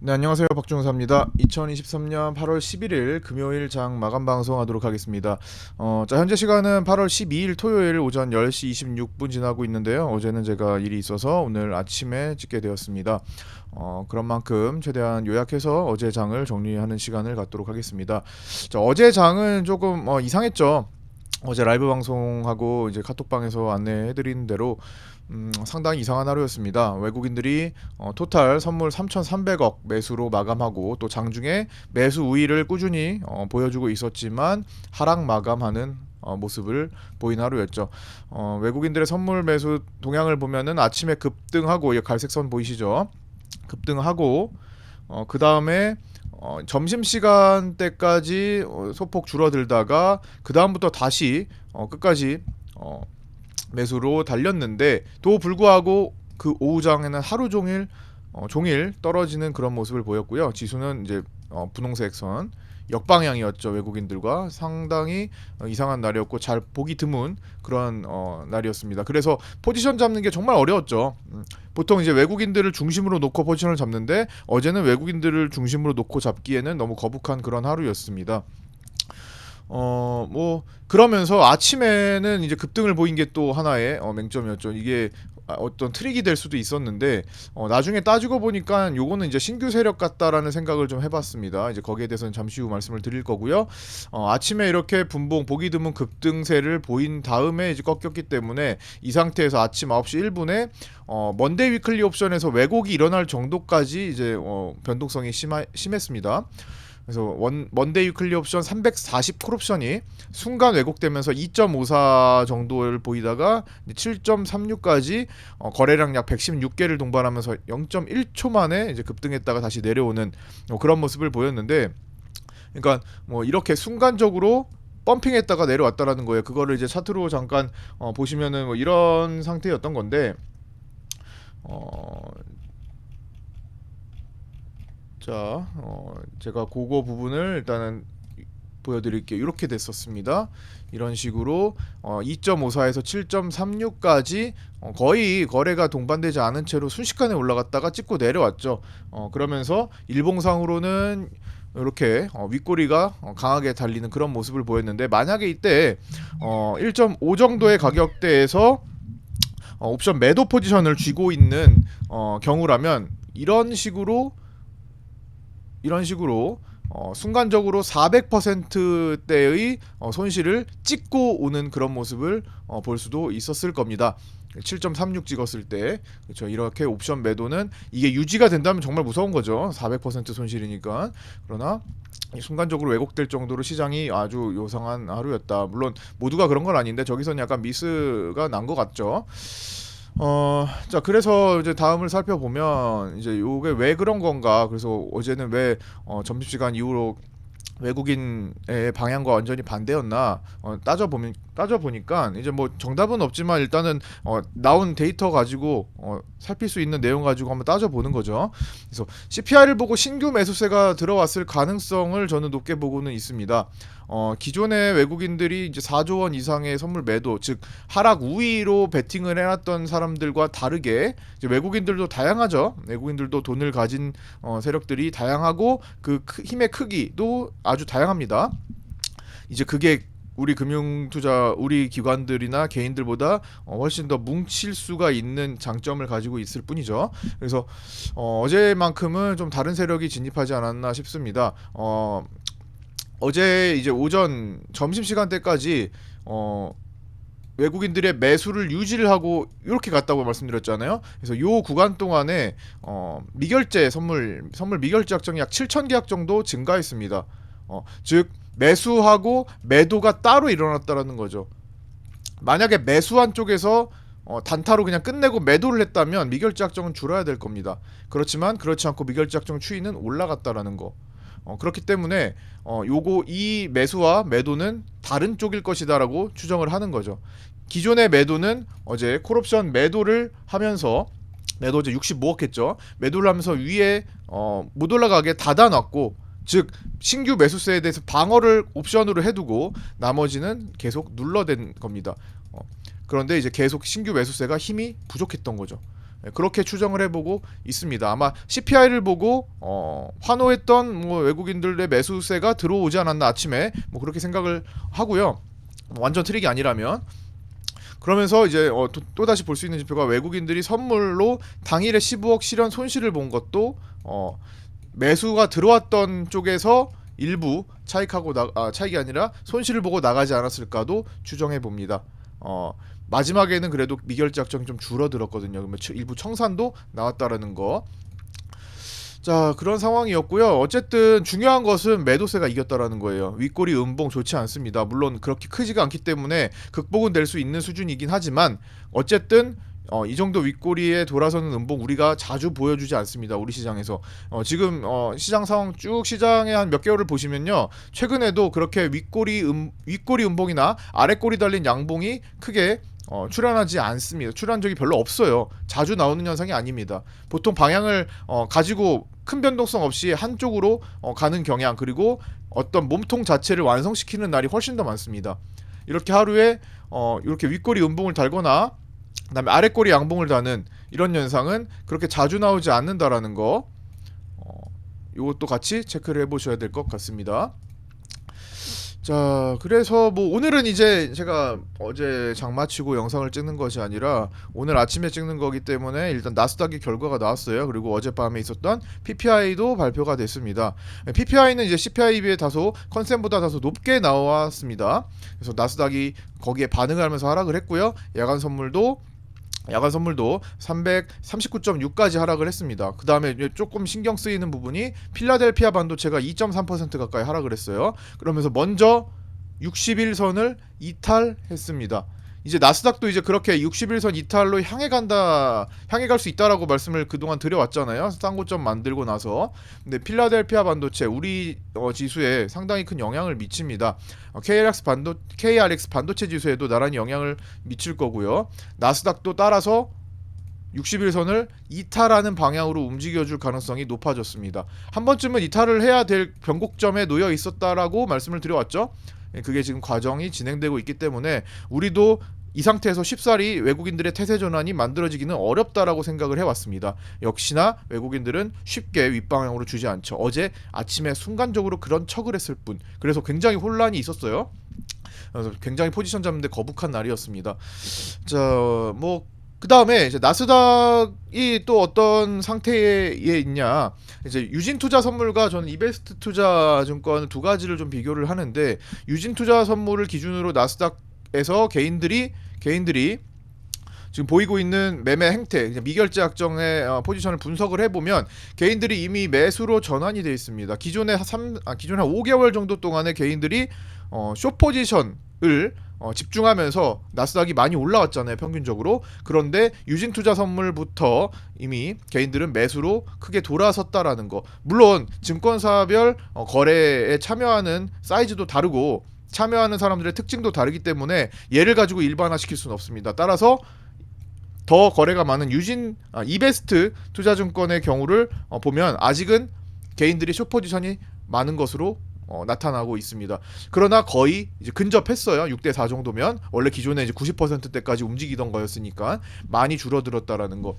네, 안녕하세요. 박종사입니다. 2023년 8월 11일 금요일 장 마감 방송하도록 하겠습니다. 어, 자, 현재 시간은 8월 12일 토요일 오전 10시 26분 지나고 있는데요. 어제는 제가 일이 있어서 오늘 아침에 찍게 되었습니다. 어, 그런 만큼 최대한 요약해서 어제 장을 정리하는 시간을 갖도록 하겠습니다. 자, 어제 장은 조금 어, 이상했죠. 어제 라이브 방송하고 이제 카톡방에서 안내해드린 대로 음, 상당히 이상한 하루였습니다. 외국인들이 어, 토탈 선물 3,300억 매수로 마감하고 또 장중에 매수 우위를 꾸준히 어, 보여주고 있었지만 하락 마감하는 어, 모습을 보인 하루였죠. 어, 외국인들의 선물 매수 동향을 보면은 아침에 급등하고 이 갈색 선 보이시죠? 급등하고 어, 그 다음에 어, 점심 시간 때까지 어, 소폭 줄어들다가 그 다음부터 다시 어, 끝까지 어, 매수로 달렸는데 또 불구하고 그 오후장에는 하루 종일 어, 종일 떨어지는 그런 모습을 보였고요. 지수는 이제 어, 분홍색 선 역방향이었죠 외국인들과 상당히 어, 이상한 날이었고 잘 보기 드문 그런 어, 날이었습니다. 그래서 포지션 잡는 게 정말 어려웠죠. 음, 보통 이제 외국인들을 중심으로 놓고 포지션을 잡는데 어제는 외국인들을 중심으로 놓고 잡기에는 너무 거북한 그런 하루였습니다. 어, 뭐, 그러면서 아침에는 이제 급등을 보인 게 또 하나의 어, 맹점이었죠. 이게 아, 어떤 트릭이 될 수도 있었는데, 어, 나중에 따지고 보니까 요거는 이제 신규 세력 같다라는 생각을 좀 해봤습니다. 이제 거기에 대해서는 잠시 후 말씀을 드릴 거고요. 어, 아침에 이렇게 분봉, 보기 드문 급등세를 보인 다음에 이제 꺾였기 때문에 이 상태에서 아침 9시 1분에 어, 먼데이 위클리 옵션에서 왜곡이 일어날 정도까지 이제 어, 변동성이 심하, 심했습니다. 그래서 원 먼데이 위클리 옵션 340 콜옵션이 순간 왜곡되면서 2.54 정도를 보이다가 7.36까지 어, 거래량 약 116개를 동반하면서 0.1초 만에 이제 급등했다가 다시 내려오는 어, 그런 모습을 보였는데 그러니까 뭐 이렇게 순간적으로 펌핑했다가 내려왔다라는 거예요. 그거를 이제 차트로 잠깐 어, 보시면은 뭐 이런 상태였던 건데 어, 자, 어, 제가 그거 부분을 일단은 보여드릴게요. 이렇게 됐었습니다. 이런 식으로 어, 2.54에서 7.36까지 어, 거의 거래가 동반되지 않은 채로 순식간에 올라갔다가 찍고 내려왔죠. 어, 그러면서 일봉상으로는 이렇게 어, 윗꼬리가 어, 강하게 달리는 그런 모습을 보였는데 만약에 이때 어, 1.5 정도의 가격대에서 어, 옵션 매도 포지션을 쥐고 있는 어, 경우라면 이런 식으로 이런 식으로 어, 순간적으로 400%대의 어, 손실을 찍고 오는 그런 모습을 어, 볼 수도 있었을 겁니다. 7.36 찍었을 때 그렇죠. 이렇게 옵션 매도는 이게 유지가 된다면 정말 무서운 거죠. 400% 손실이니까. 그러나 순간적으로 왜곡될 정도로 시장이 아주 요상한 하루였다. 물론 모두가 그런 건 아닌데 저기서는 약간 미스가 난 것 같죠 어, 자, 그래서 이제 다음을 살펴보면 이제 요게 왜 그런 건가? 그래서 어제는 왜 어, 점심시간 이후로 외국인의 방향과 완전히 반대였나 어, 따져보면 따져보니까 이제 뭐 정답은 없지만 일단은 어, 나온 데이터 가지고 어, 살필 수 있는 내용 가지고 한번 따져보는 거죠. 그래서 CPI를 보고 신규 매수세가 들어왔을 가능성을 저는 높게 보고는 있습니다. 어, 기존의 외국인들이 이제 4조 원 이상의 선물 매도, 즉 하락 우위로 베팅을 해놨던 사람들과 다르게 외국인들도 다양하죠. 외국인들도 돈을 가진 어, 세력들이 다양하고 그 크- 힘의 크기도 아주 다양합니다. 이제 그게 우리 금융투자 우리 기관들이나 개인들보다 어, 훨씬 더 뭉칠 수가 있는 장점을 가지고 있을 뿐이죠. 그래서 어, 어제만큼은 좀 다른 세력이 진입하지 않았나 싶습니다. 어, 어제 이제 오전 점심 시간대까지 어, 외국인들의 매수를 유지를 하고 이렇게 갔다고 말씀드렸잖아요. 그래서 요 구간 동안에 어, 미결제 선물 선물 미결제 확정이 약 7천 계약 정도 증가했습니다. 어, 즉 매수하고 매도가 따로 일어났다라는 거죠. 만약에 매수한 쪽에서 어, 단타로 그냥 끝내고 매도를 했다면 미결제 확정은 줄어야 될 겁니다. 그렇지만 그렇지 않고 미결제 확정 추이는 올라갔다라는 거. 어, 그렇기 때문에 어, 요거 이 매수와 매도는 다른 쪽일 것이다라고 추정을 하는 거죠. 기존의 매도는 어제 콜옵션 매도를 하면서 매도 이제 65억 했죠. 매도를 하면서 위에 어, 못 올라가게 닫아놨고 즉 신규 매수세에 대해서 방어를 옵션으로 해두고 나머지는 계속 눌러댄 겁니다. 어, 그런데 이제 계속 신규 매수세가 힘이 부족했던 거죠. 예, 그렇게 추정을 해보고 있습니다. 아마 CPI를 보고 어, 환호했던 뭐 외국인들의 매수세가 들어오지 않았나 아침에 뭐 그렇게 생각을 하고요. 뭐 완전 트릭이 아니라면 그러면서 이제 어, 또, 다시 볼 수 있는 지표가 외국인들이 선물로 당일에 15억 실현 손실을 본 것도 어, 매수가 들어왔던 쪽에서 일부 차익하고 나, 아, 차익이 아니라 손실을 보고 나가지 않았을까도 추정해 봅니다. 어, 마지막에는 그래도 미결제 약정이 좀 줄어들었거든요. 그러면 치- 일부 청산도 나왔다라는 거. 자 그런 상황이었고요. 어쨌든 중요한 것은 매도세가 이겼다라는 거예요. 윗골이 음봉 좋지 않습니다. 물론 그렇게 크지가 않기 때문에 극복은 될 수 있는 수준이긴 하지만 어쨌든 어, 이 정도 윗꼬리에 돌아서는 음봉 우리가 자주 보여주지 않습니다. 우리 시장에서 어, 지금 어, 시장 상황 쭉 시장의 한몇 개월을 보시면요 최근에도 그렇게 윗꼬리 음 윗꼬리 음봉이나 아랫꼬리 달린 양봉이 크게 어, 출현하지 않습니다. 출현 적이 별로 없어요. 자주 나오는 현상이 아닙니다. 보통 방향을 어, 가지고 큰 변동성 없이 한쪽으로 어, 가는 경향 그리고 어떤 몸통 자체를 완성시키는 날이 훨씬 더 많습니다. 이렇게 하루에 어, 이렇게 윗꼬리 음봉을 달거나 그다음에 아랫꼬리 양봉을 다는 이런 현상은 그렇게 자주 나오지 않는다라는 거. 어, 이것도 같이 체크를 해보셔야 될 것 같습니다. 자, 그래서 뭐 오늘은 이제 제가 어제 장 마치고 영상을 찍는 것이 아니라 오늘 아침에 찍는 거기 때문에 일단 나스닥의 결과가 나왔어요. 그리고 어젯밤에 있었던 PPI도 발표가 됐습니다. PPI는 이제 CPI 비해 다소 컨센보다 다소 높게 나왔습니다. 그래서 나스닥이 거기에 반응을 하면서 하락을 했고요. 야간 선물도 야간 선물도 339.6까지 하락을 했습니다. 그 다음에 조금 신경 쓰이는 부분이 필라델피아 반도체가 2.3% 가까이 하락을 했어요. 그러면서 먼저 61선을 이탈했습니다. 이제 나스닥도 이제 그렇게 61선 이탈로 향해 간다, 향해 갈 수 있다라고 말씀을 그동안 드려왔잖아요. 쌍고점 만들고 나서. 근데 필라델피아 반도체 우리 어, 지수에 상당히 큰 영향을 미칩니다. 어, KRX 반도 KRX 반도체 지수에도 나란히 영향을 미칠 거고요. 나스닥도 따라서 61선을 이탈하는 방향으로 움직여줄 가능성이 높아졌습니다. 한 번쯤은 이탈을 해야 될 변곡점에 놓여 있었다라고 말씀을 드려왔죠. 예, 그게 지금 과정이 진행되고 있기 때문에 우리도 이 상태에서 쉽사리 외국인들의 태세 전환이 만들어지기는 어렵다라고 생각을 해왔습니다. 역시나 외국인들은 쉽게 윗방향으로 주지 않죠. 어제 아침에 순간적으로 그런 척을 했을 뿐. 그래서 굉장히 혼란이 있었어요. 그래서 굉장히 포지션 잡는데 거북한 날이었습니다. 자, 뭐 그 다음에 이제 나스닥이 또 어떤 상태에 있냐 이제 유진 투자 선물과 저는 이베스트 투자 증권 두 가지를 좀 비교를 하는데 유진 투자 선물을 기준으로 나스닥 에서 개인들이 개인들이 지금 보이고 있는 매매 행태, 미결제 약정의 어, 포지션을 분석을 해보면 개인들이 이미 매수로 전환이 되어 있습니다. 기존에 3, 아, 기존에 한 5개월 정도 동안에 개인들이 어, 쇼 포지션을 어, 집중하면서 나스닥이 많이 올라왔잖아요 평균적으로 그런데 유진 투자 선물부터 이미 개인들은 매수로 크게 돌아섰다라는 거 물론 증권사별 어, 거래에 참여하는 사이즈도 다르고 참여하는 사람들의 특징도 다르기 때문에 얘를 가지고 일반화시킬 수는 없습니다 따라서 더 거래가 많은 유진 아, 이베스트 투자증권의 경우를 어, 보면 아직은 개인들이 쇼 포지션이 많은 것으로 어, 나타나고 있습니다. 그러나 거의 이제 근접했어요. 6대 4 정도면 원래 기존에 이제 90%대까지 움직이던 거였으니까 많이 줄어들었다라는 거.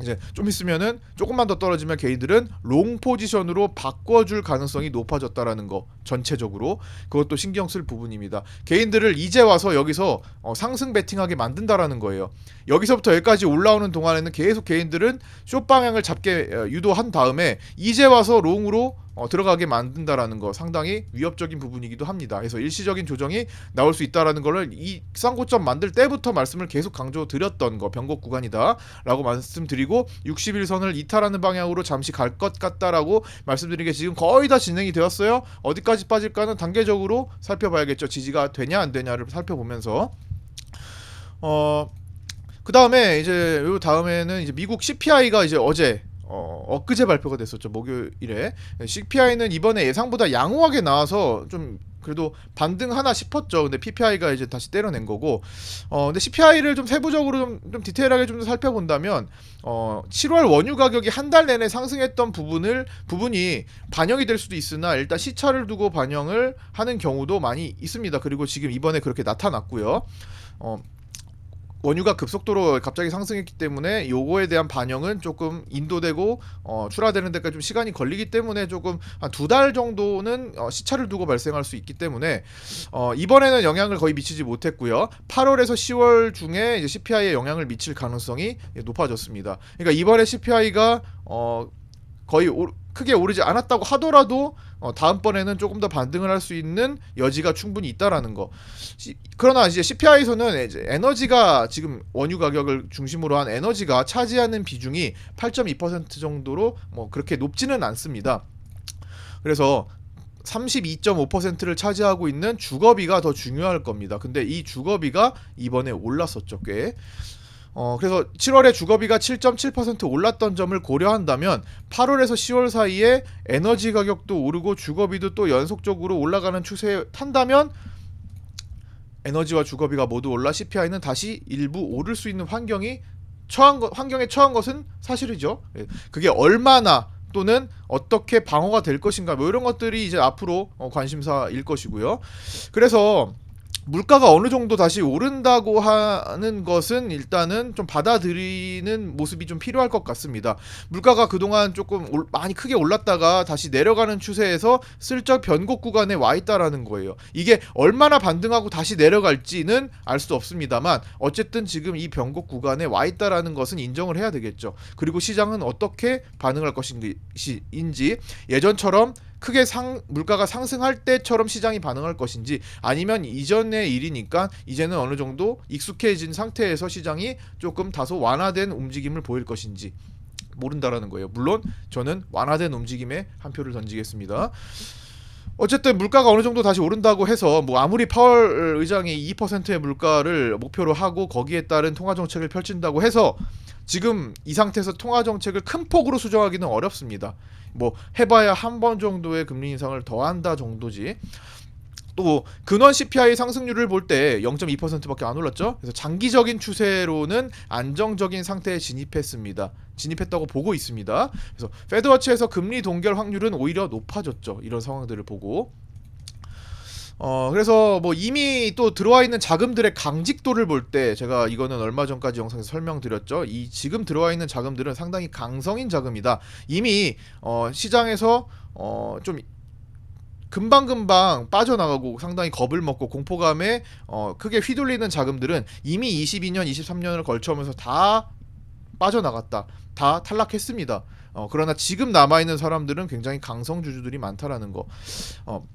이제 좀 있으면은 조금만 더 떨어지면 개인들은 롱 포지션으로 바꿔줄 가능성이 높아졌다라는 거 전체적으로 그것도 신경 쓸 부분입니다. 개인들을 이제 와서 여기서 어, 상승 베팅하게 만든다라는 거예요. 여기서부터 여기까지 올라오는 동안에는 계속 개인들은 쇼 방향을 잡게 어, 유도한 다음에 이제 와서 롱으로 어, 들어가게 만든다라는 거 상당히 위협적인 부분이기도 합니다. 그래서 일시적인 조정이 나올 수 있다라는 거를 이 쌍고점 만들 때부터 말씀을 계속 강조드렸던 거 변곡 구간이다라고 말씀드리고 61선을 이탈하는 방향으로 잠시 갈 것 같다라고 말씀드린 게 지금 거의 다 진행이 되었어요. 어디까지 빠질까는 단계적으로 살펴봐야겠죠. 지지가 되냐 안 되냐를 살펴보면서 어. 그 다음에 이제 요 다음에는 이제 미국 CPI가 이제 어제 어, 엊그제 발표가 됐었죠 목요일에 CPI는 이번에 예상보다 양호하게 나와서 좀 그래도 반등 하나 싶었죠. 근데 PPI가 이제 다시 때려낸 거고, 어 근데 CPI를 좀 세부적으로 좀, 좀 디테일하게 좀 살펴본다면, 어 7월 원유 가격이 한 달 내내 상승했던 부분을 부분이 반영이 될 수도 있으나 일단 시차를 두고 반영을 하는 경우도 많이 있습니다. 그리고 지금 이번에 그렇게 나타났고요. 어 원유가 급속도로 갑자기 상승했기 때문에 요거에 대한 반영은 조금 인도되고 어, 출하되는 데까지 좀 시간이 걸리기 때문에 조금 한 두 달 정도는 어, 시차를 두고 발생할 수 있기 때문에 어, 이번에는 영향을 거의 미치지 못했고요. 8월에서 10월 중에 이제 CPI에 영향을 미칠 가능성이 높아졌습니다. 그러니까 이번에 CPI가 어, 거의 오, 크게 오르지 않았다고 하더라도 어, 다음번에는 조금 더 반등을 할 수 있는 여지가 충분히 있다라는 거. 시- 그러나 이제 CPI에서는 이제 에너지가 지금 원유 가격을 중심으로 한 에너지가 차지하는 비중이 8.2% 정도로 뭐 그렇게 높지는 않습니다. 그래서 32.5%를 차지하고 있는 주거비가 더 중요할 겁니다. 근데 이 주거비가 이번에 올랐었죠, 꽤. 어, 그래서 7월에 주거비가 7.7% 올랐던 점을 고려한다면 8월에서 10월 사이에 에너지 가격도 오르고 주거비도 또 연속적으로 올라가는 추세에 탄다면 에너지와 주거비가 모두 올라 CPI는 다시 일부 오를 수 있는 환경이 처한 것, 환경에 처한 것은 사실이죠. 예. 그게 얼마나 또는 어떻게 방어가 될 것인가 뭐 이런 것들이 이제 앞으로 어, 관심사일 것이고요. 그래서 물가가 어느 정도 다시 오른다고 하는 것은 일단은 좀 받아들이는 모습이 좀 필요할 것 같습니다. 물가가 그동안 조금 올- 많이 크게 올랐다가 다시 내려가는 추세에서 슬쩍 변곡 구간에 와 있다라는 거예요. 이게 얼마나 반등하고 다시 내려갈지는 알 수 없습니다만 어쨌든 지금 이 변곡 구간에 와 있다라는 것은 인정을 해야 되겠죠. 그리고 시장은 어떻게 반응할 것인지 인지 예전처럼 크게 상 물가가 상승할 때처럼 시장이 반응할 것인지 아니면 이전의 일이니까 이제는 어느 정도 익숙해진 상태에서 시장이 조금 다소 완화된 움직임을 보일 것인지 모른다라는 거예요. 물론 저는 완화된 움직임에 한 표를 던지겠습니다. 어쨌든 물가가 어느 정도 다시 오른다고 해서 뭐 아무리 파월 의장이 2%의 물가를 목표로 하고 거기에 따른 통화 정책을 펼친다고 해서 지금 이 상태에서 통화 정책을 큰 폭으로 수정하기는 어렵습니다. 뭐 해봐야 한 번 정도의 금리 인상을 더한다 정도지. 또 근원 CPI 상승률을 볼 때 0.2%밖에 안 올랐죠. 그래서 장기적인 추세로는 안정적인 상태에 진입했습니다. 진입했다고 보고 있습니다. 그래서 페드워치에서 금리 동결 확률은 오히려 높아졌죠. 이런 상황들을 보고. 어 그래서 뭐 이미 또 들어와 있는 자금들의 강직도를 볼 때 제가 이거는 얼마 전까지 영상에서 설명드렸죠. 이 지금 들어와 있는 자금들은 상당히 강성인 자금이다. 이미 어 시장에서 어좀 금방금방 빠져나가고 상당히 겁을 먹고 공포감에 어 크게 휘둘리는 자금들은 이미 22년, 23년을 걸쳐오면서 다 빠져나갔다. 다 탈락했습니다. 어 그러나 지금 남아 있는 사람들은 굉장히 강성 주주들이 많다라는 거. 어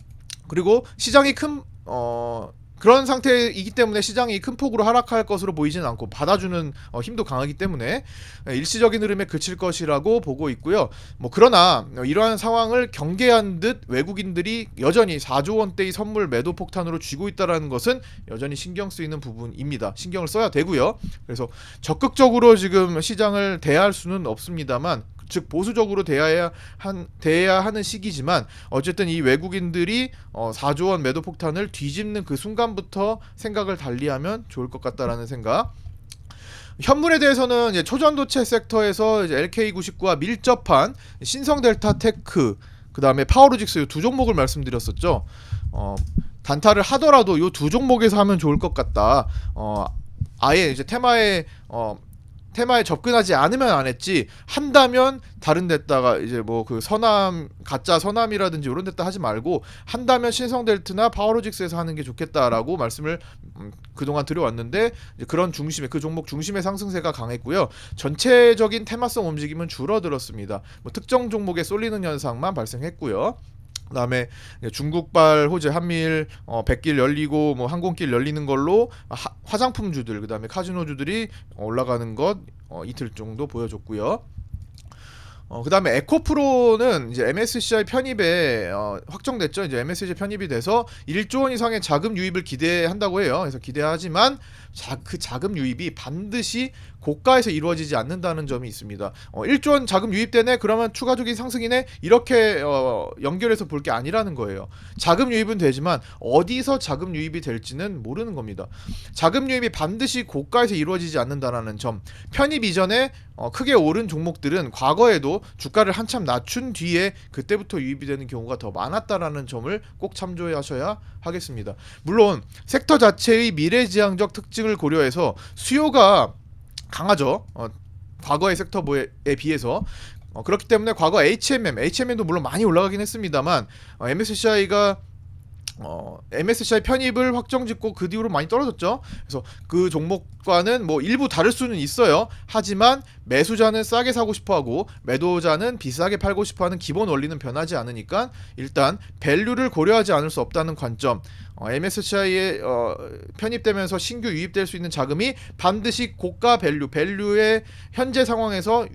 그리고 시장이 큰 어, 그런 상태이기 때문에 시장이 큰 폭으로 하락할 것으로 보이지는 않고 받아주는 어, 힘도 강하기 때문에 일시적인 흐름에 그칠 것이라고 보고 있고요. 뭐 그러나 어, 이러한 상황을 경계한 듯 외국인들이 여전히 4조 원대의 선물 매도 폭탄으로 쥐고 있다라는 것은 여전히 신경 쓰이는 부분입니다. 신경을 써야 되고요. 그래서 적극적으로 지금 시장을 대할 수는 없습니다만 즉 보수적으로 대해야 한 대해야 하는 시기지만 어쨌든 이 외국인들이 어, 4조 원 매도 폭탄을 뒤집는 그 순간부터 생각을 달리하면 좋을 것 같다라는 생각. 현물에 대해서는 초전도체 섹터에서 이제 LK99와 밀접한 신성 델타 테크 그 다음에 파워로직스 이두 종목을 말씀드렸었죠. 어, 단타를 하더라도 이 두 종목에서 하면 좋을 것 같다. 어, 아예 이제 테마에 어, 테마에 접근하지 않으면 안 했지 한다면 다른 데다가 이제 뭐 그 서남 가짜 서남이라든지 이런 데다 하지 말고 한다면 신성델트나 파워로직스에서 하는 게 좋겠다라고 말씀을 음, 그동안 드려왔는데 이제 그런 중심에 그 종목 중심의 상승세가 강했고요 전체적인 테마성 움직임은 줄어들었습니다 뭐 특정 종목에 쏠리는 현상만 발생했고요. 그다음에 중국발 호재 한미일 어, 백길 열리고 뭐 항공길 열리는 걸로 하, 화장품주들 그다음에 카지노주들이 올라가는 것 어, 이틀 정도 보여줬고요. 어, 그 다음에 에코프로는 이제 MSCI 편입에 어, 확정됐죠. 이제 MSCI 편입이 돼서 1조 원 이상의 자금 유입을 기대한다고 해요. 그래서 기대하지만 자, 그 자금 유입이 반드시 고가에서 이루어지지 않는다는 점이 있습니다. 어, 1조 원 자금 유입되네 그러면 추가적인 상승이네 이렇게 어, 연결해서 볼 게 아니라는 거예요. 자금 유입은 되지만 어디서 자금 유입이 될지는 모르는 겁니다. 자금 유입이 반드시 고가에서 이루어지지 않는다라는 점. 편입 이전에 어, 크게 오른 종목들은 과거에도 주가를 한참 낮춘 뒤에 그때부터 유입이 되는 경우가 더 많았다라는 점을 꼭 참조하셔야 하겠습니다. 물론 섹터 자체의 미래지향적 특징을 고려해서 수요가 강하죠. 어, 과거의 섹터에 비해서 어, 그렇기 때문에 과거 HMM, HMM도 물론 많이 올라가긴 했습니다만 어, MSCI가 어, MSCI 편입을 확정짓고 그 뒤로 많이 떨어졌죠. 그래서 그 종목과는 뭐 일부 다를 수는 있어요. 하지만 매수자는 싸게 사고 싶어하고 매도자는 비싸게 팔고 싶어하는 기본 원리는 변하지 않으니까 일단 밸류를 고려하지 않을 수 없다는 관점. 어, MSCI에 어, 편입되면서 신규 유입될 수 있는 자금이 반드시 고가 밸류, 밸류의 현재 상황에서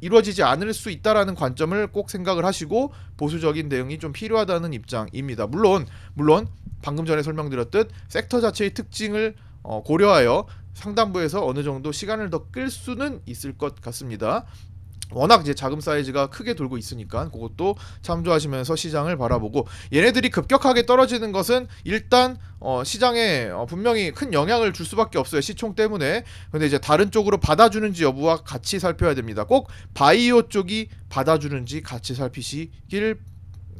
이루어지지 않을 수 있다라는 관점을 꼭 생각을 하시고 보수적인 대응이 좀 필요하다는 입장입니다. 물론 물론 방금 전에 설명드렸듯 섹터 자체의 특징을 어, 고려하여 상단부에서 어느 정도 시간을 더 끌 수는 있을 것 같습니다. 워낙 이제 자금 사이즈가 크게 돌고 있으니까 그것도 참조하시면서 시장을 바라보고 얘네들이 급격하게 떨어지는 것은 일단 어, 시장에 어, 분명히 큰 영향을 줄 수밖에 없어요 시총 때문에. 근데 이제 다른 쪽으로 받아주는지 여부와 같이 살펴야 됩니다. 꼭 바이오 쪽이 받아주는지 같이 살피시길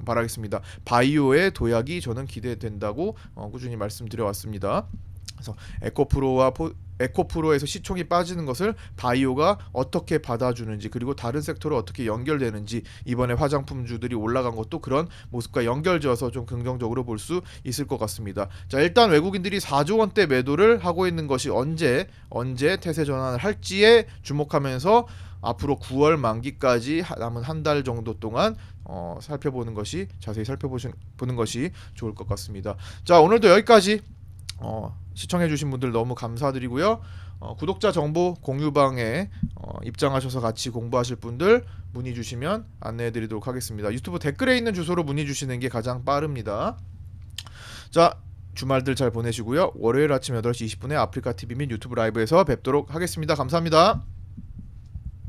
바라겠습니다. 바이오의 도약이 저는 기대된다고 어, 꾸준히 말씀드려왔습니다 그래서 에코프로와 포, 에코프로에서 시총이 빠지는 것을 바이오가 어떻게 받아주는지 그리고 다른 섹터로 어떻게 연결되는지 이번에 화장품주들이 올라간 것도 그런 모습과 연결지어서 좀 긍정적으로 볼 수 있을 것 같습니다. 자 일단 외국인들이 4조 원대 매도를 하고 있는 것이 언제 언제 태세 전환을 할지에 주목하면서 앞으로 9월 만기까지 하- 남은 한 달 정도 동안 어, 살펴보는 것이 자세히 살펴보는 것이 좋을 것 같습니다. 자 오늘도 여기까지 어, 시청해주신 분들 너무 감사드리고요. 어, 구독자 정보 공유방에 어, 입장하셔서 같이 공부하실 분들 문의 주시면 안내해드리도록 하겠습니다. 유튜브 댓글에 있는 주소로 문의 주시는 게 가장 빠릅니다. 자 주말들 잘 보내시고요. 월요일 아침 8시 20분에 아프리카 TV 및 유튜브 라이브에서 뵙도록 하겠습니다. 감사합니다.